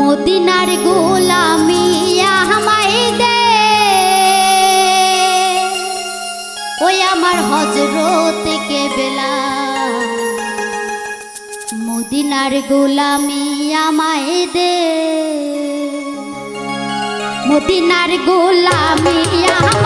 মদিনার গোলামি আমায় দে। ওই আমার হজরত কেবেলা। মদিনার গোলামি আমায় দে। মদিনার গোলামি আমায়